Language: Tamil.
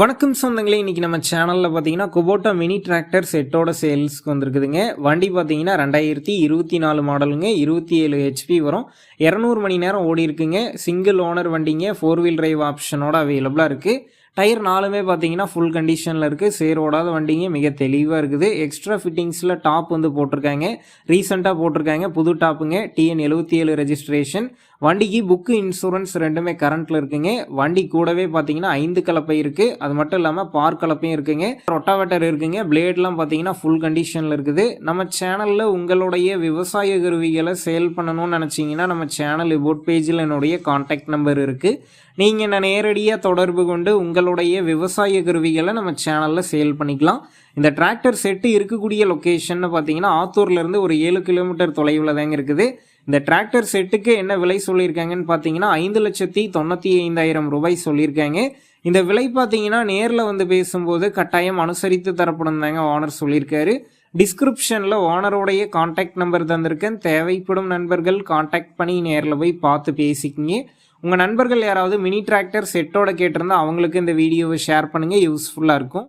வணக்கம் சொந்தங்களே இன்றைக்கி நம்ம சேனலில் பார்த்தீங்கன்னா குபோட்டா மினி டிராக்டர் செட்டோட சேல்ஸ்க்கு வந்திருக்குதுங்க. வண்டி பார்த்தீங்கன்னா ரெண்டாயிரத்தி இருபத்தி நாலு மாடலுங்க இருபத்தி ஏழு ஹெச்பி வரும். இரநூறு மணி நேரம் ஓடி இருக்குங்க சிங்கிள் ஓனர் வண்டிங்க ஃபோர் வீல் டிரைவ் ஆப்ஷனோட அவைலபிளாக இருக்குது டயர் நாலுமே பார்த்தீங்கன்னா ஃபுல் கண்டிஷனில் இருக்குது சேர் ஓடாத வண்டிங்க மிக தெளிவாக இருக்குது. எக்ஸ்ட்ரா ஃபிட்டிங்ஸில் டாப் வந்து போட்டிருக்காங்க. ரீசெண்டாக போட்டிருக்காங்க. புது டாப்புங்க. டிஎன் எழுபத்தி ஏழு ரெஜிஸ்ட்ரேஷன் வண்டிக்கு புக்கு இன்சூரன்ஸ் ரெண்டுமே கரண்ட்டில் இருக்குங்க. வண்டி கூடவே பார்த்தீங்கன்னா ஐந்து கலப்பை இருக்குது அது மட்டும் இல்லாமல் பார் கலப்பையும் இருக்குங்க. ரொட்டாவேட்டர் இருக்குங்க. பிளேட்லாம் பார்த்தீங்கன்னா ஃபுல் கண்டிஷனில் இருக்குது. நம்ம சேனலில் உங்களுடைய விவசாய கருவிகளை சேல் பண்ணணும்னு நினச்சிங்கன்னா நம்ம சேனல் இபோட் பேஜில் என்னுடைய காண்டாக்ட் நம்பர் இருக்குது நீங்கள் நான் நேரடியாக தொடர்பு கொண்டு உங்களுடைய விவசாய கருவிகளை நம்ம சேனலில் சேல் பண்ணிக்கலாம். இந்த டிராக்டர் செட்டு இருக்கக்கூடிய லொக்கேஷன் பார்த்தீங்கன்னா ஆத்தூர்லேருந்து ஒரு ஏழு கிலோமீட்டர் தொலைவில் தாங்க இருக்குது. இந்த டிராக்டர் செட்டுக்கு என்ன விலை சொல்லியிருக்காங்கன்னு பார்த்தீங்கன்னா ஐந்து லட்சத்தி தொண்ணூற்றி ஐந்தாயிரம் ரூபாய் சொல்லியிருக்காங்க. இந்த விலை பார்த்தீங்கன்னா நேரில் வந்து பேசும்போது கட்டாயம் அனுசரித்து தரப்படும் தாங்க ஓனர் சொல்லியிருக்காரு. டிஸ்கிரிப்ஷனில் ஓனருடைய காண்டாக்ட் நம்பர் தந்திருக்கேன். தேவைப்படும் நண்பர்கள் காண்டாக்ட் பண்ணி நேரில் போய் பார்த்து பேசிக்கிங்க. உங்கள் நண்பர்கள் யாராவது மினி டிராக்டர் செட்டோட கேட்டிருந்தா அவங்களுக்கு இந்த வீடியோவை ஷேர் பண்ணுங்கள் யூஸ்ஃபுல்லாக இருக்கும்.